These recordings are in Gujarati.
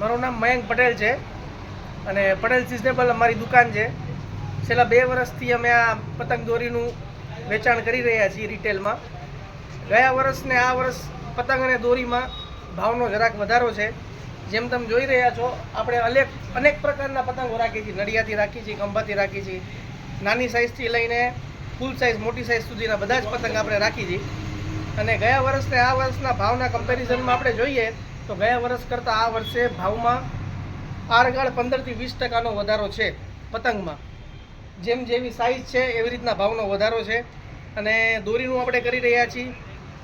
મારું નામ મયંક પટેલ છે અને પટેલ સિઝનેબલ અમારી દુકાન છે. છેલ્લા બે વર્ષથી અમે આ પતંગ દોરીનું વેચાણ કરી રહ્યા છીએ રિટેલમાં ગયા વર્ષને આ વર્ષ પતંગ અને દોરીમાં ભાવનો જરાક વધારો છે. જેમ તમે જોઈ રહ્યા છો, આપણે અનેક અનેક પ્રકારના પતંગો રાખીએ છીએ. નડિયાથી રાખીએ છીએ, ખંભાથી રાખીએ છીએ. નાની સાઇઝથી લઈને ફૂલ સાઇઝ મોટી સાઇઝ સુધીના બધા જ પતંગ આપણે રાખી છીએ. અને ગયા વર્ષને આ વર્ષના ભાવના કમ્પેરિઝનમાં આપણે જોઈએ તો ગયા વર્ષ કરતાં આ વર્ષે ભાવમાં આરગાળ પંદરથી વીસ ટકાનો વધારો છે પતંગમાં. જેમ જેવી સાઇઝ છે એવી રીતના ભાવનો વધારો છે. અને દોરીનું આપણે કરી રહ્યા છીએ.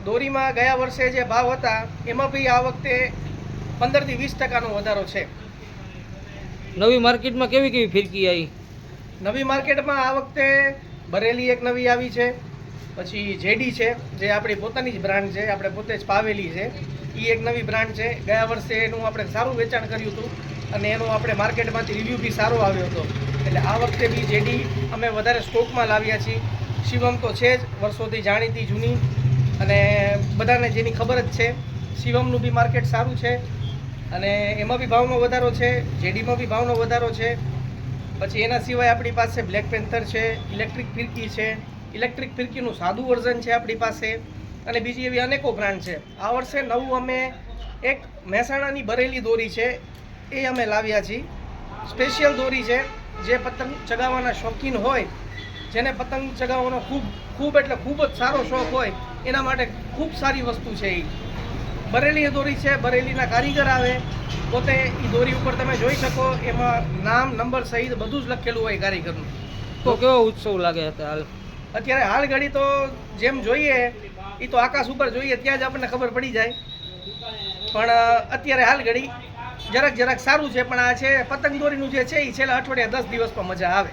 દોરીમાં ગયા વર્ષે જે ભાવ હતા એમાં બી આ વખતે પંદરથી વીસ ટકાનો વધારો છે. નવી માર્કેટમાં કેવી કેવી ફિરકી આવી? નવી માર્કેટમાં આ વખતે બરેલી એક નવી આવી છે. પછી જેડી છે જે આપણી પોતાની જ બ્રાન્ડ છે આપણે પોતે જ પાવેલી છે. એ એક નવી બ્રાન્ડ છે. ગયા વર્ષે એનું આપણે સારું વેચાણ કર્યું હતું અને એનું આપણે માર્કેટમાંથી રિવ્યૂ બી સારો આવ્યો હતો. એટલે આ વખતે બી જેડી અમે વધારે સ્ટોકમાં લાવ્યા છીએ. શિવમ તો છે જ, વર્ષોથી જાણીતી જૂની. અને બધાને જેની ખબર જ છે, શિવમનું બી માર્કેટ સારું છે. અને એમાં બી ભાવનો વધારો છે, જેડીમાં બી ભાવનો વધારો છે. પછી એના સિવાય આપણી પાસે બ્લેક પેન્થર છે ઇલેક્ટ્રિક ફિરકી છે. ઇલેક્ટ્રિક ફિરકીનું સાદું વર્ઝન છે આપણી પાસે. અને બીજી એવી અનેકો બ્રાન્ડ છે. આ વર્ષે નવું અમે એક મહેસાણાની બરેલી દોરી છે એ અમે લાવ્યા છીએ. સ્પેશિયલ દોરી છે જે પતંગ ચગાવવાના શોખીન હોય જેને પતંગ ચગાવવાનો ખૂબ ખૂબ એટલે ખૂબ જ સારો શોખ હોય એના માટે ખૂબ સારી વસ્તુ છે એ બરેલી દોરી છે બરેલીના કારીગર આવે પોતે એ દોરી ઉપર તમે જોઈ શકો એમાં નામ નંબર સહિત બધું જ લખેલું હોય કારીગરનું. તો કેવો ઉત્સવ લાગે અત્યારે હાલ ઘડી તો જેમ જોઈએ એ તો આકાશ ઉપર જોઈએ, ત્યાં જ આપણને ખબર પડી જાય. પણ અત્યારે હાલ ઘડી જરાક જરાક સારું છે, પણ આ છે પતંગ દોરીનું જે છે એ છેલ્લા અઠવાડિયા દસ દિવસમાં મજા આવે.